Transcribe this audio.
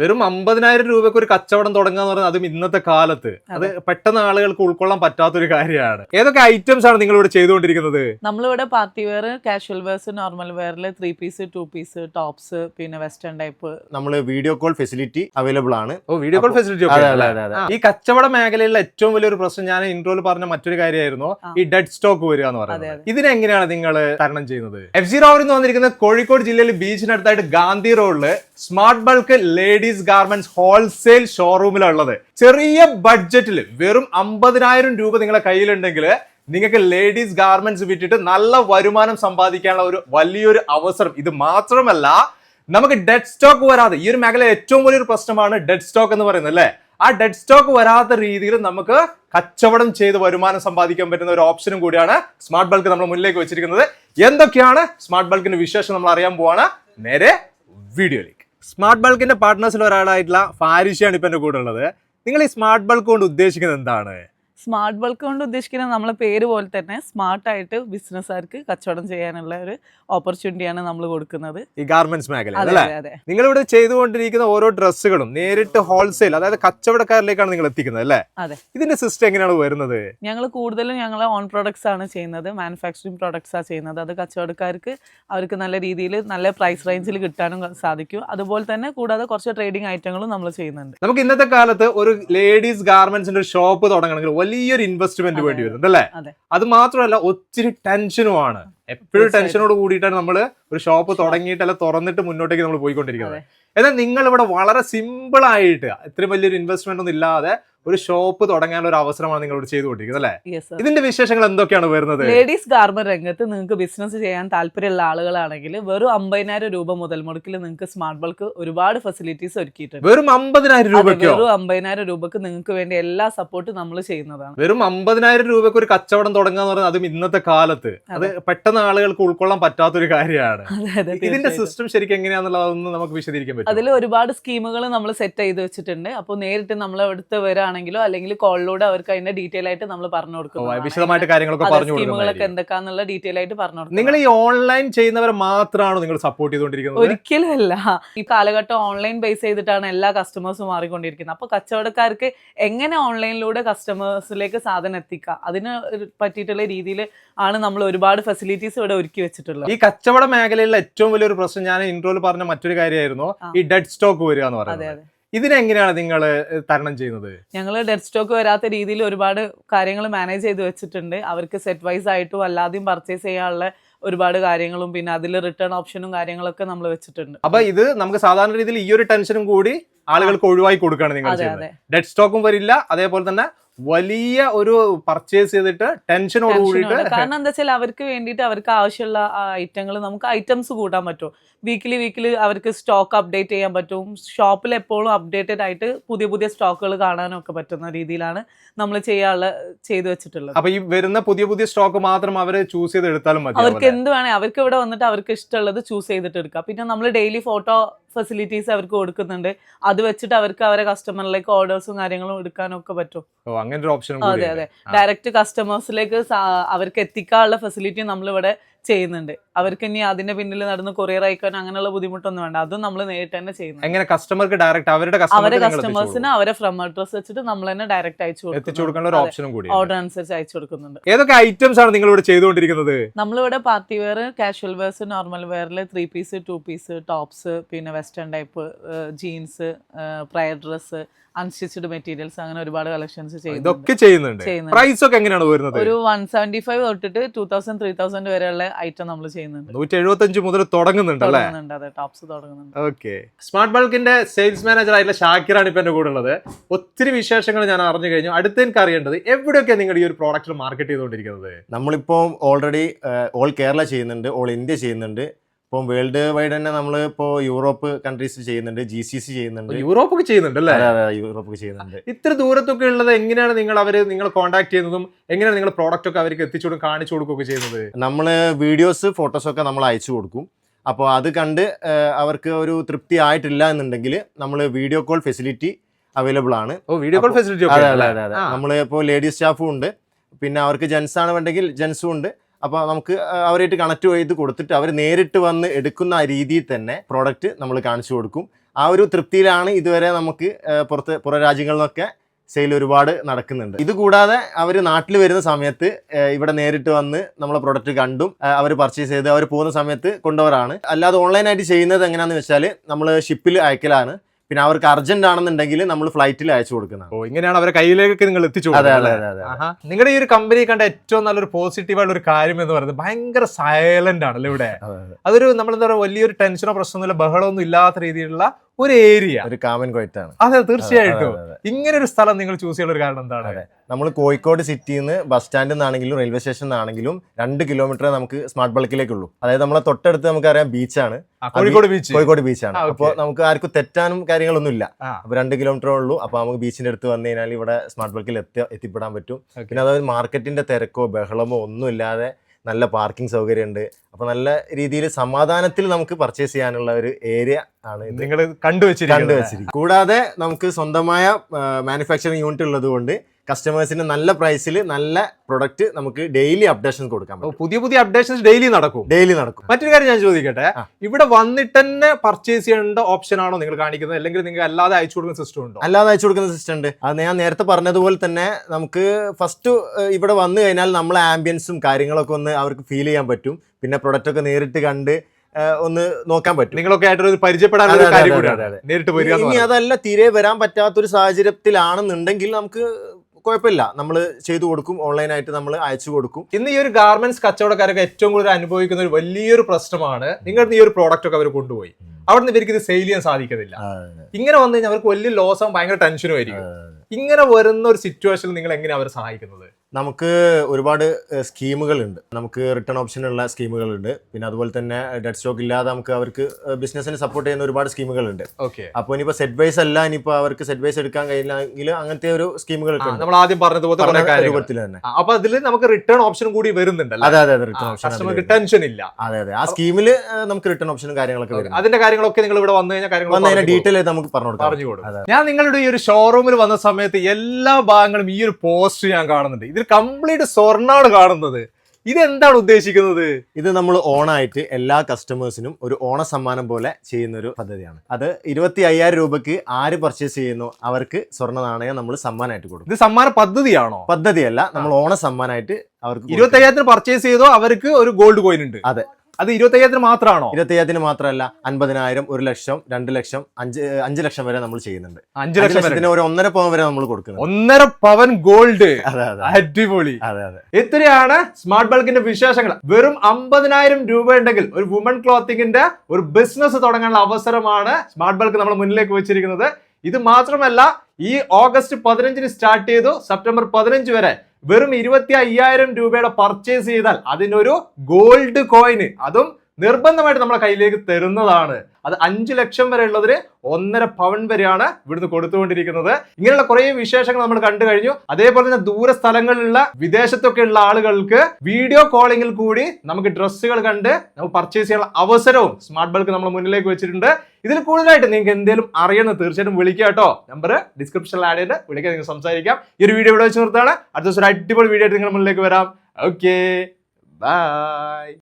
വെറും അമ്പതിനായിരം രൂപയ്ക്ക് ഒരു കച്ചവടം തുടങ്ങുക എന്ന് പറയുന്നത് അതും ഇന്നത്തെ കാലത്ത്. അത് പെട്ടെന്ന് ആളുകൾക്ക് ഉൾക്കൊള്ളാൻ പറ്റാത്തൊരു കാര്യമാണ്. ഏതൊക്കെ ഐറ്റംസ് ആണ് നിങ്ങൾ ഇവിടെ ചെയ്തുകൊണ്ടിരിക്കുന്നത്? നമ്മളിവിടെ party wear casual wears normal വെയറിൽ three piece two piece tops പിന്നെ വെസ്റ്റേൺ ടൈപ്പ് നമ്മൾ വീഡിയോ കോൾ ഫെസിലിറ്റി അവൈലബിൾ ആണ്. ഓ വീഡിയോ കോൾ ഫെസിലിറ്റി. ഈ കച്ചവട മേഖലയിലെ ഏറ്റവും വലിയൊരു പ്രശ്നം ഞാൻ ഇൻട്രോയിൽ പറഞ്ഞ മറ്റൊരു കാര്യമായിരുന്നു. ഈ ഡെഡ് സ്റ്റോക്ക് വരിക എന്ന് പറയുന്നത്. ഇതിനെങ്ങനെയാണ് നിങ്ങൾ തരണം ചെയ്യുന്നത്? എഫ് സി റോവർ എന്ന് വന്നിരിക്കുന്നത് കോഴിക്കോട് ജില്ലയിൽ ബീച്ചിനടുത്തായിട്ട് ഗാന്ധി റോഡിൽ Smart Bulk ladies garments wholesale ഷോറൂമിലുള്ളത് ചെറിയ ബഡ്ജറ്റിൽ വെറും അമ്പതിനായിരം രൂപ നിങ്ങളെ കയ്യിലുണ്ടെങ്കിൽ നിങ്ങൾക്ക് ലേഡീസ് ഗാർമെന്റ്സ് വിറ്റിട്ട് നല്ല വരുമാനം സമ്പാദിക്കാനുള്ള ഒരു വലിയൊരു അവസരം. ഇത് മാത്രമല്ല നമുക്ക് ഡെഡ് സ്റ്റോക്ക് വരാതെ ഈ ഒരു മേഖല ഏറ്റവും വലിയൊരു പ്രശ്നമാണ് ഡെഡ് സ്റ്റോക്ക് എന്ന് പറയുന്നത് അല്ലേ? ആ ഡെഡ് സ്റ്റോക്ക് വരാത്ത രീതിയിൽ നമുക്ക് കച്ചവടം ചെയ്ത് വരുമാനം സമ്പാദിക്കാൻ പറ്റുന്ന ഒരു ഓപ്ഷനും കൂടിയാണ് സ്മാർട്ട് ബൾക്ക് നമ്മൾ മുന്നിലേക്ക് വെച്ചിരിക്കുന്നത്. എന്തൊക്കെയാണ് സ്മാർട്ട് ബൾക്കിന്റെ വിശേഷം നമ്മൾ അറിയാൻ പോവാണ്. നേരെ വീഡിയോയിലേക്ക്. സ്മാർട്ട് ബൾക്കിന്റെ പാർട്ട്നേഴ്സിൽ ഒരാളായിട്ടുള്ള ഫാരിഷയാണ് ഇപ്പോൾ എന്റെ കൂടെ ഉള്ളത്. നിങ്ങൾ ഈ സ്മാർട്ട് ബൾക്ക് കൊണ്ട് ഉദ്ദേശിക്കുന്നത് എന്താണ്? സ്മാർട്ട് ബൾക്ക് കൊണ്ട് ഉദ്ദേശിക്കുന്നത് നമ്മളെ പേര് പോലെ തന്നെ സ്മാർട്ടായിട്ട് ബിസിനസ്സുകാർക്ക് കച്ചവടം ചെയ്യാനുള്ള ഒരു ഓപ്പർച്യൂണിറ്റിയാണ് നമ്മൾ കൊടുക്കുന്നത്. ഈ ഗാർമെന്റ്സ് മേഖല നിങ്ങൾ ഇവിടെ ചെയ്തുകൊണ്ടിരിക്കുന്ന ഓരോ ഡ്രസ്സുകളും നേരിട്ട് ഹോൾസെയിൽ അതായത് കച്ചവടക്കാരിലേക്കാണ് നിങ്ങൾ എത്തിക്കുന്നത് അല്ലേ? അതെ. ഇതിന്റെ സിസ്റ്റം എങ്ങനെയാണ് വരുന്നത്? ഞങ്ങൾ കൂടുതലും ഞങ്ങൾ ഓൺ പ്രോഡക്ട്സ് ആണ് ചെയ്യുന്നത്. മാനുഫാക്ചറിങ് പ്രോഡക്ട്സ് ആണ് ചെയ്യുന്നത്. അത് കച്ചവടക്കാർക്ക് അവർക്ക് നല്ല രീതിയിൽ നല്ല പ്രൈസ് റേഞ്ചിൽ കിട്ടാനും സാധിക്കും. അതുപോലെ തന്നെ കൂടാതെ കുറച്ച് ട്രേഡിംഗ് ഐറ്റങ്ങളും നമ്മൾ ചെയ്യുന്നുണ്ട്. നമുക്ക് ഇന്നത്തെ കാലത്ത് ഒരു ലേഡീസ് ഗാർമെന്റ്സിന്റെ ഒരു ഷോപ്പ് തുടങ്ങണമെങ്കിൽ വലിയൊരു ഇൻവെസ്റ്റ്മെന്റ് വേണ്ടി വരുന്നുണ്ട് അല്ലേ? അത്. മാത്രമല്ല ഒത്തിരി ടെൻഷനുമാണ് എപ്പോഴും ടെൻഷനോട് കൂടിയിട്ടാണ് നമ്മൾ ഒരു ഷോപ്പ് തുടങ്ങിയിട്ട് അല്ല തുറന്നിട്ട് മുന്നോട്ടേക്ക് നമ്മൾ പോയിക്കൊണ്ടിരിക്കുന്നത്. എന്നാൽ നിങ്ങൾ ഇവിടെ വളരെ സിമ്പിൾ ആയിട്ട് ഇത്രയും വലിയൊരു ഇൻവെസ്റ്റ്മെന്റ് ഒന്നും ഇല്ലാതെ ഒരു ഷോപ്പ് തുടങ്ങാനുള്ള ഒരു അവസരമാണ് നിങ്ങളോട് ചെയ്തു കൊണ്ടിരിക്കുന്നത് അല്ലേ ഇതിന്റെ വിശേഷങ്ങൾ എന്തൊക്കെയാണ് വരുന്നത്? ലേഡീസ് ഗാർമെന്റ് രംഗത്ത് നിങ്ങൾക്ക് ബിസിനസ് ചെയ്യാൻ താല്പര്യമുള്ള ആളുകളാണെങ്കിൽ വെറും അമ്പതിനായിരം രൂപ മുതൽ മുടക്കിൽ നിങ്ങൾക്ക് സ്മാർട്ട് ബൾക്ക് ഒരുപാട് ഫെസിലിറ്റീസ് ഒരുക്കിയിട്ടുണ്ട്. വെറും അമ്പതിനായിരം രൂപ വെറും അമ്പതിനായിരം രൂപക്ക് നിങ്ങൾക്ക് വേണ്ടി എല്ലാ സപ്പോർട്ടും നമ്മൾ ചെയ്യുന്നതാണ്. വെറും അമ്പതിനായിരം രൂപക്ക് ഒരു കച്ചവടം തുടങ്ങുക എന്ന് പറയുന്നത് അതും ഇന്നത്തെ കാലത്ത്. അത്. പെട്ടെന്ന് ആളുകൾക്ക് ഉൾക്കൊള്ളാൻ പറ്റാത്തൊരു കാര്യമാണ്. ഇതിന്റെ സിസ്റ്റം ശരിക്കും എങ്ങനെയാണെന്നുള്ളതൊന്ന് നമുക്ക് വിശദീകരിക്കാൻ പറ്റും അതിൽ ഒരുപാട് സ്കീമുകൾ നമ്മൾ സെറ്റ് ചെയ്ത് വെച്ചിട്ടുണ്ട്. അപ്പോൾ നേരിട്ട് നമ്മൾ എടുത്ത് വരാണെങ്കിലോ അല്ലെങ്കിൽ കോളിലൂടെ അവർക്ക് അതിന്റെ ഡീറ്റെയിൽ ആയിട്ട് നമ്മൾ പറഞ്ഞു കൊടുക്കും വിശദമായിട്ട് കാര്യങ്ങളൊക്കെ പറഞ്ഞു സ്കീമുകളൊക്കെ എന്തൊക്കെയാന്നുള്ള ഡീറ്റെയിൽ ആയിട്ട് പറഞ്ഞു കൊടുക്കും നിങ്ങൾ ഈ ഓൺലൈൻ ചെയ്യുന്നവരെ മാത്രമാണോ നിങ്ങൾ സപ്പോർട്ട് ചെയ്തുകൊണ്ടിരിക്കുന്നത്? ഒരിക്കലും ഈ കാലഘട്ടം ഓൺലൈൻ ബേസ് ചെയ്തിട്ടാണ് എല്ലാ കസ്റ്റമേഴ്സും മാറിക്കൊണ്ടിരിക്കുന്നത്. അപ്പൊ കച്ചവടക്കാർക്ക് എങ്ങനെ ഓൺലൈനിലൂടെ കസ്റ്റമേഴ്സിലേക്ക് സാധനം എത്തിക്കാം? അതിന് പറ്റിയിട്ടുള്ള രീതിയിൽ ആണ് നമ്മൾ ഒരുപാട് ഫെസിലിറ്റീസ് ഇവിടെ ഒരുക്കി വെച്ചിട്ടുള്ളത്. ഈ കച്ചവട മേഖലയിലെ ഏറ്റവും വലിയൊരു പ്രശ്നം ഞാൻ ഇൻട്രോയിൽ പറഞ്ഞ മറ്റൊരു കാര്യമായിരുന്നു. ഈ ഡെഡ് സ്റ്റോക്ക് വരിക എന്ന് പറയുന്നത്. അതെ. ഇതിനെങ്ങനെയാണ് നിങ്ങൾ തരണം ചെയ്യുന്നത്? ഞങ്ങൾ ഡെഡ് സ്റ്റോക്ക് വരാത്ത രീതിയിൽ ഒരുപാട് കാര്യങ്ങൾ മാനേജ് ചെയ്ത് വെച്ചിട്ടുണ്ട്. അവർക്ക് സെറ്റ് വൈസ് ആയിട്ടും അല്ലാതെയും പർച്ചേസ് ചെയ്യാനുള്ള ഒരുപാട് കാര്യങ്ങളും പിന്നെ അതിൽ റിട്ടേൺ ഓപ്ഷനും കാര്യങ്ങളൊക്കെ നമ്മൾ വെച്ചിട്ടുണ്ട്. അപ്പൊ ഇത് നമുക്ക് സാധാരണ രീതിയിൽ ഈ ഒരു ടെൻഷനും കൂടി ആളുകൾക്ക് ഒഴിവാക്കി കൊടുക്കുകയാണ് നിങ്ങൾ ഡെഡ് സ്റ്റോക്കും വരില്ല അതേപോലെ തന്നെ വലിയ ഒരു പർച്ചേസ് ചെയ്തിട്ട് ടെൻഷനോട് കൂടിയിട്ട് കാരണം എന്താ വെച്ചാൽ അവർക്ക് വേണ്ടിയിട്ട് അവർക്ക് ആവശ്യമുള്ള ഐറ്റങ്ങൾ നമുക്ക് ഐറ്റംസ് കൂട്ടാൻ പറ്റും. വീക്കിലി വീക്കിലി അവർക്ക് സ്റ്റോക്ക് അപ്ഡേറ്റ് ചെയ്യാൻ പറ്റും. ഷോപ്പിൽ എപ്പോഴും അപ്ഡേറ്റഡ് ആയിട്ട് പുതിയ പുതിയ സ്റ്റോക്കുകൾ കാണാനൊക്കെ ഒക്കെ പറ്റുന്ന രീതിയിലാണ് നമ്മൾ ചെയ്യാനുള്ള ചെയ്തു വെച്ചിട്ടുള്ളത്. അപ്പൊ ഈ വരുന്ന പുതിയ പുതിയ സ്റ്റോക്ക് മാത്രം അവർ ചൂസ് ചെയ്ത് എടുത്താലും മതി അവർക്ക് എന്ത് വേണേ അവർക്ക് ഇവിടെ വന്നിട്ട് അവർക്ക് ഇഷ്ടമുള്ളത് ചൂസ് ചെയ്തിട്ട് എടുക്കാം. പിന്നെ നമ്മൾ ഡെയിലി ഫോട്ടോ ഫെസിലിറ്റീസ് അവർക്ക് കൊടുക്കുന്നുണ്ട്. അത് വെച്ചിട്ട് അവർക്ക് അവരെ കസ്റ്റമറിലേക്ക് ഓർഡേഴ്സും കാര്യങ്ങളും എടുക്കാനും ഒക്കെ പറ്റും. അങ്ങനെ ഒരു അതെ അതെ. ഡയറക്റ്റ് കസ്റ്റമേഴ്സിലേക്ക് അവർക്ക് എത്തിക്കാനുള്ള ഫെസിലിറ്റി നമ്മളിവിടെ ചെയ്യുന്നുണ്ട്. അവർക്ക് ഇനി അതിന്റെ പിന്നിൽ നടന്ന് കൊറിയർ അയക്കാൻ അങ്ങനെയുള്ള ബുദ്ധിമുട്ടൊന്നും വേണ്ട. അതും നമ്മൾ നേരിട്ട് തന്നെ ചെയ്യുന്നു എങ്ങനെ? കസ്റ്റമർക്ക് ഡയറക്റ്റ് അവരുടെ അവരെ കസ്റ്റമേഴ്സിന് അവരെ ഫ്രം അഡ്രസ് വെച്ചിട്ട് നമ്മൾ തന്നെ ഡയറക്റ്റ് അയച്ചു കൊടുക്കാനുള്ള ഒരു ഓപ്ഷനും കൂടി ഓർഡർ അനുസരിച്ച് അയച്ചു കൊടുക്കുന്നുണ്ട്. ഏതൊക്കെ ഐറ്റംസ് ആണ് നിങ്ങൾ ഇവിടെ ചെയ്തുകൊണ്ടിരിക്കുന്നത്? നമ്മളിവിടെ party wear casual wears normal വെയറിൽ three piece two piece tops പിന്നെ western type jeans prayer dress unstitched materials അങ്ങനെ ഒരുപാട് കളക്ഷൻസ് ചെയ്യുന്നുണ്ട്. ഇതൊക്കെ ചെയ്യുന്നുണ്ട്. പ്രൈസ് ഒക്കെ എങ്ങനെയാണ് വരുന്നത് ഒരു വൺ സെവന്റി ഫൈവ് തൊട്ടിട്ട് ടൂ തൗസൻഡ് ത്രീ തൗസൻഡ് വരെയുള്ള ഐറ്റം നമ്മൾ ചെയ്യുന്നുണ്ട്. നൂറ്റി എഴുപത്തി അഞ്ച് മുതൽ തുടങ്ങുന്നുണ്ട് അല്ലേ? തുടങ്ങുന്നുണ്ട്. അതെ ടോപ്സ് തുടങ്ങുന്നുണ്ട്. ഓക്കെ സ്മാർട്ട് ബൾക്കിന്റെ സെയിൽസ് മാനേജർ ആയിട്ടുള്ള ഷാക്കിറാണ് ഇപ്പൊ എന്റെ കൂടെ ഉള്ളത്. ഒത്തിരി വിശേഷങ്ങൾ ഞാൻ അറിഞ്ഞു കഴിഞ്ഞു. അടുത്ത എനിക്ക് അറിയേണ്ടത് എവിടെയൊക്കെ നിങ്ങൾ ഈ ഒരു പ്രോഡക്റ്റ് മാർക്കറ്റ് ചെയ്തുകൊണ്ടിരിക്കുന്നത്? നമ്മളിപ്പോൾ ഓൾറെഡി ഓൾ കേരള ചെയ്യുന്നുണ്ട് ഓൾ ഇന്ത്യ ചെയ്യുന്നുണ്ട്. ഇപ്പം വേൾഡ് വൈഡ് തന്നെ നമ്മൾ ഇപ്പോൾ യൂറോപ്പ് കൺട്രീസ് ചെയ്യുന്നുണ്ട് ജി സി സി ചെയ്യുന്നുണ്ട്. യൂറോപ്പ് ചെയ്യുന്നുണ്ട് അല്ലേ അതെ, അതെ, യൂറോപ്പ് ചെയ്യുന്നുണ്ട്. ഇത്ര ദൂരത്തൊക്കെ ഉള്ളത് എങ്ങനെയാണ് നിങ്ങൾ അവർ നിങ്ങൾ കോൺടാക്ട് ചെയ്യുന്നതും എങ്ങനെയാണ് നിങ്ങൾ പ്രോഡക്റ്റ് ഒക്കെ അവർക്ക് എത്തിച്ചു കൊടുക്കും കാണിച്ചു കൊടുക്കുകയൊക്കെ ചെയ്യുന്നത്? നമ്മൾ വീഡിയോസ് ഫോട്ടോസ് ഒക്കെ നമ്മൾ അയച്ചു കൊടുക്കും. അപ്പോൾ അത് കണ്ട് അവർക്ക് ഒരു തൃപ്തി ആയിട്ടില്ല എന്നുണ്ടെങ്കിൽ നമ്മൾ വീഡിയോ കോൾ ഫെസിലിറ്റി അവൈലബിൾ ആണ്. ഓ വീഡിയോ കോൾ ഫെസിലിറ്റി അതെ അതെ നമ്മൾ ഇപ്പോൾ ലേഡീസ് സ്റ്റാഫും ഉണ്ട്. പിന്നെ അവർക്ക് ജെൻസ് ആണ് വേണ്ടെങ്കിൽ ജെൻസും ഉണ്ട്. അപ്പോൾ നമുക്ക് അവരായിട്ട് കണക്ട് ചെയ്ത് കൊടുത്തിട്ട് അവർ നേരിട്ട് വന്ന് എടുക്കുന്ന ആ രീതിയിൽ തന്നെ പ്രോഡക്റ്റ് നമ്മൾ കാണിച്ചു കൊടുക്കും. ആ ഒരു തൃപ്തിയിലാണ് ഇതുവരെ നമുക്ക് പുറത്ത് പുറ രാജ്യങ്ങളിൽ നിന്നൊക്കെ സെയിൽ ഒരുപാട് നടക്കുന്നുണ്ട്. ഇതുകൂടാതെ അവർ നാട്ടിൽ വരുന്ന സമയത്ത് ഇവിടെ നേരിട്ട് വന്ന് നമ്മളെ പ്രൊഡക്റ്റ് കണ്ടും അവർ പർച്ചേസ് ചെയ്ത് അവർ പോകുന്ന സമയത്ത് കൊണ്ടുവരാണ്. അല്ലാതെ ഓൺലൈനായിട്ട് ചെയ്യുന്നത് എങ്ങനെയാണെന്ന് വെച്ചാൽ നമ്മൾ ഷിപ്പിൽ അയക്കലാണ്. പിന്നെ അവർക്ക് അർജന്റ് ആണെന്നുണ്ടെങ്കിൽ നമ്മൾ ഫ്ലൈറ്റിൽ അയച്ചു കൊടുക്കുന്നത് ഓ ഇങ്ങനെയാണ് അവരെ കയ്യിലേക്ക് നിങ്ങൾ എത്തിച്ചു അതെ അതെ അതെ. നിങ്ങളുടെ ഈ ഒരു കമ്പനി കണ്ട ഏറ്റവും നല്ലൊരു പോസിറ്റീവ് ആയിട്ടുള്ള ഒരു കാര്യം എന്ന് പറയുന്നത് ഭയങ്കര സൈലന്റ് ആണല്ലോ ഇവിടെ അതെ, അതെ. അതൊരു നമ്മൾ എന്താ പറയുക വലിയൊരു ടെൻഷനോ പ്രശ്നമൊന്നുമില്ല ബഹളമൊന്നും ഇല്ലാത്ത രീതിയിലുള്ള ഒരു ഏരിയ ഒരു കാമൻ കൊയ്ത്താണ് അതെ തീർച്ചയായിട്ടും. ഇങ്ങനെ ഒരു സ്ഥലം നിങ്ങൾ ചൂസ് ചെയ്യാനുള്ള ഒരു കാരണം എന്താണ്? അതെ. നമ്മൾ കോഴിക്കോട് സിറ്റിയിൽ നിന്ന് ബസ് സ്റ്റാൻഡിൽ നിന്നാണെങ്കിലും റെയിൽവേ സ്റ്റേഷനിൽ നിന്നാണെങ്കിലും രണ്ട് കിലോമീറ്റർ നമുക്ക് സ്മാർട്ട് ബൾക്കിലേക്കുള്ളൂ അതായത് നമ്മളെ തൊട്ടടുത്ത് നമുക്കറിയാം ബീച്ചാണ് കോഴിക്കോട് ബീച്ച് കോഴിക്കോട് ബീച്ചാണ് അപ്പോൾ നമുക്ക് ആർക്കും തെറ്റാനും കാര്യങ്ങളൊന്നും ഇല്ല ആ. അപ്പൊ രണ്ട് കിലോമീറ്ററേ ഉള്ളൂ. അപ്പൊ നമുക്ക് ബീച്ചിന്റെ അടുത്ത് വന്നു കഴിഞ്ഞാൽ ഇവിടെ സ്മാർട്ട് ബൾക്കിൽ എത്തി എത്തിപ്പെടാൻ പറ്റും. പിന്നെ അതായത് മാർക്കറ്റിന്റെ തിരക്കോ ബഹളമോ ഒന്നും ഇല്ലാതെ നല്ല പാർക്കിംഗ് സൗകര്യം ഉണ്ട് അപ്പൊ നല്ല രീതിയിൽ സമാധാനത്തിൽ നമുക്ക് പർച്ചേസ് ചെയ്യാനുള്ള ഒരു ഏരിയ ആണ് നിങ്ങൾ കണ്ടുവച്ചിരിക്കുന്നത്. കണ്ടുവച്ചിരിക്കും കൂടാതെ നമുക്ക് സ്വന്തമായ മാനുഫാക്ചറിങ് യൂണിറ്റ് ഉള്ളത് കൊണ്ട് കസ്റ്റമേഴ്സിന് നല്ല പ്രൈസിൽ നല്ല പ്രൊഡക്റ്റ് നമുക്ക് ഡെയിലി അപ്ഡേഷൻസ് കൊടുക്കാൻ പറ്റും. പുതിയ പുതിയ അപ്ഡേഷൻസ് ഡെയിലി നടക്കും. ഡെയിലി നടക്കും. മറ്റൊരു കാര്യം ഞാൻ ചോദിക്കട്ടെ? ഇവിടെ വന്നിട്ട് തന്നെ പർച്ചേസ് ചെയ്യേണ്ട ഓപ്ഷൻ ആണോ നിങ്ങൾ കാണിക്കുന്നത്? അല്ലെങ്കിൽ നിങ്ങൾ അല്ലാതെ അയച്ചു കൊടുക്കുന്ന സിസ്റ്റം ഉണ്ടോ? അല്ലാതെ അയച്ചു കൊടുക്കുന്ന സിസ്റ്റം ഉണ്ട്. അത് ഞാൻ നേരത്തെ പറഞ്ഞതുപോലെ തന്നെ നമുക്ക് ഫസ്റ്റ് ഇവിടെ വന്നു കഴിഞ്ഞാൽ നമ്മൾ ആംബിയൻസും കാര്യങ്ങളൊക്കെ ഒന്ന് അവർക്ക് ഫീൽ ചെയ്യാൻ പറ്റും. പിന്നെ പ്രൊഡക്റ്റ് ഒക്കെ നേരിട്ട് കണ്ട് ഒന്ന് നോക്കാൻ പറ്റും. നിങ്ങളൊക്കെ ആയിട്ട് പരിചയപ്പെടാനുള്ള കാര്യം കൂടിയാണ്. നേരിട്ട് പോയി ഇനി. അതല്ല തീരെ വരാൻ പറ്റാത്തൊരു സാഹചര്യത്തിലാണെന്നുണ്ടെങ്കിൽ നമുക്ക് കുഴപ്പമില്ല. നമ്മൾ ചെയ്തു കൊടുക്കും ഓൺലൈനായിട്ട് നമ്മൾ അയച്ചു കൊടുക്കും. ഇന്ന് ഈ ഒരു ഗാർമെന്റ്സ് കച്ചവടക്കാരൊക്കെ ഏറ്റവും കൂടുതൽ അനുഭവിക്കുന്ന ഒരു വലിയൊരു പ്രശ്നമാണ്. നിങ്ങളുടെ ഈ ഒരു പ്രോഡക്റ്റ് ഒക്കെ അവർ കൊണ്ടുപോയി. അവിടെ നിന്ന് ഇവർക്ക് ഇത് സെയിൽ ചെയ്യാൻ സാധിക്കുന്നില്ല ഇങ്ങനെ വന്നു കഴിഞ്ഞാൽ അവർക്ക് വലിയ ലോസ് ആവും ഭയങ്കര ടെൻഷനും ആയിരിക്കും. ഇങ്ങനെ വരുന്ന ഒരു സിറ്റുവേഷനിൽ നിങ്ങൾ എങ്ങനെ അവരെ സഹായിക്കുന്നത്? നമുക്ക് ഒരുപാട് സ്കീമുകളുണ്ട്. നമുക്ക് റിട്ടേൺ ഓപ്ഷനുള്ള സ്കീമുകളുണ്ട്. പിന്നെ അതുപോലെ തന്നെ ഡെഡ് സ്റ്റോക്ക് ഇല്ലാതെ നമുക്ക് അവർക്ക് ബിസിനസ്സിന് സപ്പോർട്ട് ചെയ്യുന്ന ഒരുപാട് സ്കീമുകളുണ്ട്. ഓക്കെ. അപ്പോൾ ഇനിയിപ്പോൾ സെറ്റ് വൈസ് അല്ല ഇനിയിപ്പോൾ അവർക്ക് സെറ്റ് വൈസ് എടുക്കാൻ കഴിയില്ലെങ്കിൽ അങ്ങനത്തെ ഒരു സ്കീമുകൾ നമ്മൾ ആദ്യം പറഞ്ഞതുപോലെ രൂപത്തിൽ തന്നെ. അപ്പോൾ അപ്പൊ അതിൽ നമുക്ക് റിട്ടേൺ ഓപ്ഷനും കൂടി വരുന്നുണ്ടല്ലോ? അതെ അതെ അതെ റിട്ടേൺ ഓപ്ഷൻ ടെൻഷൻ ഇല്ല. അതെ അതെ. ആ സ്കീമിൽ നമുക്ക് റിട്ടേൺ ഓപ്ഷനും കാര്യങ്ങളൊക്കെ വരും അതിന്റെ കാര്യങ്ങളൊക്കെ നിങ്ങൾ ഇവിടെ വന്നു കഴിഞ്ഞാൽ കാര്യങ്ങൾ വന്നു കഴിഞ്ഞാൽ ഡീറ്റെയിൽ ആയിട്ട് നമുക്ക് പറഞ്ഞു കൊടുക്കാം. പറഞ്ഞു കൊടുക്കും. ഞാൻ നിങ്ങളുടെ ഈ ഒരു ഷോറൂമിൽ വന്ന സമയത്ത് എല്ലാ ഭാഗങ്ങളും ഈ ഒരു പോസ്റ്റ് ഞാൻ കാണുന്നുണ്ട്. ഇതിൽ കംപ്ലീറ്റ് സ്വർണാണ് കാണുന്നത്. ഇതെന്താണ് ഉദ്ദേശിക്കുന്നത്? ഇത് നമ്മൾ ഓണായിട്ട് എല്ലാ കസ്റ്റമേഴ്സിനും ഒരു ഓണ സമ്മാനം പോലെ ചെയ്യുന്ന ഒരു പദ്ധതിയാണ്. അത് ഇരുപത്തി അയ്യായിരം രൂപയ്ക്ക് ആര് പർച്ചേസ് ചെയ്യുന്നു അവർക്ക് സ്വർണ നാണയം നമ്മൾ സമ്മാനമായിട്ട് കൊടുക്കും. ഇത് സമ്മാന പദ്ധതിയാണോ? പദ്ധതിയല്ല നമ്മൾ ഓണ സമ്മാനമായിട്ട് അവർക്ക്. ഇരുപത്തി അയ്യായിരത്തിന് പർച്ചേസ് ചെയ്തോ അവർക്ക് ഒരു ഗോൾഡ് കോയിൻ ഉണ്ട്. അതെ. അത് ഇരുപത്തി അയ്യായിരത്തിന് മാത്രമാണോ? ഇരുപത്തി അയ്യായിരത്തിന് മാത്രമല്ല അൻപതിനായിരം ഒരു ലക്ഷം രണ്ട് ലക്ഷം അഞ്ച് അഞ്ച് ലക്ഷം വരെ നമ്മൾ ചെയ്യുന്നുണ്ട്. അഞ്ചു ലക്ഷത്തിന് ഒരു ഒന്നര പവൻ വരെ നമ്മൾ കൊടുക്കുന്നത് ഒന്നര പവൻ ഗോൾഡ്. അടിപൊളി. അതെ അതെ. ഇത്രയാണ് സ്മാർട്ട് ബൾക്കിന്റെ വിശേഷങ്ങൾ. വെറും അമ്പതിനായിരം രൂപ ഉണ്ടെങ്കിൽ ഒരു വുമൺ ക്ലോത്തിങ്ങിന്റെ ഒരു ബിസിനസ് തുടങ്ങാനുള്ള അവസരമാണ് സ്മാർട്ട് ബൾക്ക് നമ്മൾ മുന്നിലേക്ക് വെച്ചിരിക്കുന്നത്. ഇത് മാത്രമല്ല ഈ ഓഗസ്റ്റ് പതിനഞ്ചിന് സ്റ്റാർട്ട് ചെയ്തു സെപ്റ്റംബർ പതിനഞ്ച് വരെ വെറും ഇരുപത്തി അയ്യായിരം രൂപയുടെ പർച്ചേസ് ചെയ്താൽ അതിനൊരു ഗോൾഡ് കോയിന് അതും നിർബന്ധമായിട്ട് നമ്മളെ കയ്യിലേക്ക് തരുന്നതാണ്. അത് അഞ്ച് ലക്ഷം വരെ ഉള്ളതിന് ഒന്നര പവൻ വരെയാണ് ഇവിടുന്ന് കൊടുത്തുകൊണ്ടിരിക്കുന്നത്. ഇങ്ങനെയുള്ള കുറേ വിശേഷങ്ങൾ നമ്മൾ കണ്ടു കഴിഞ്ഞു. അതേപോലെ തന്നെ ദൂര സ്ഥലങ്ങളിലുള്ള വിദേശത്തൊക്കെ ഉള്ള ആളുകൾക്ക് വീഡിയോ കോളിംഗിൽ കൂടി നമുക്ക് ഡ്രസ്സുകൾ കണ്ട് നമുക്ക് പർച്ചേസ് ചെയ്യാനുള്ള അവസരവും സ്മാർട്ട് ബൾക്ക് നമ്മൾ മുന്നിലേക്ക് വെച്ചിട്ടുണ്ട്. ഇതിൽ കൂടുതലായിട്ട് നിങ്ങൾക്ക് എന്തെങ്കിലും അറിയണം തീർച്ചയായിട്ടും വിളിക്കുക കേട്ടോ. നമ്പർ ഡിസ്ക്രിപ്ഷനിൽ ആഡ് ചെയ്ത് വിളിക്കാൻ നിങ്ങൾക്ക് സംസാരിക്കാം. ഈ ഒരു വീഡിയോ ഇവിടെ വെച്ച് നിർത്താണ് അടുത്ത ദിവസം ഒരു അടിപൊളി വീഡിയോ ആയിട്ട് നിങ്ങളുടെ മുന്നിലേക്ക് വരാം. ഓക്കെ. ബൈ.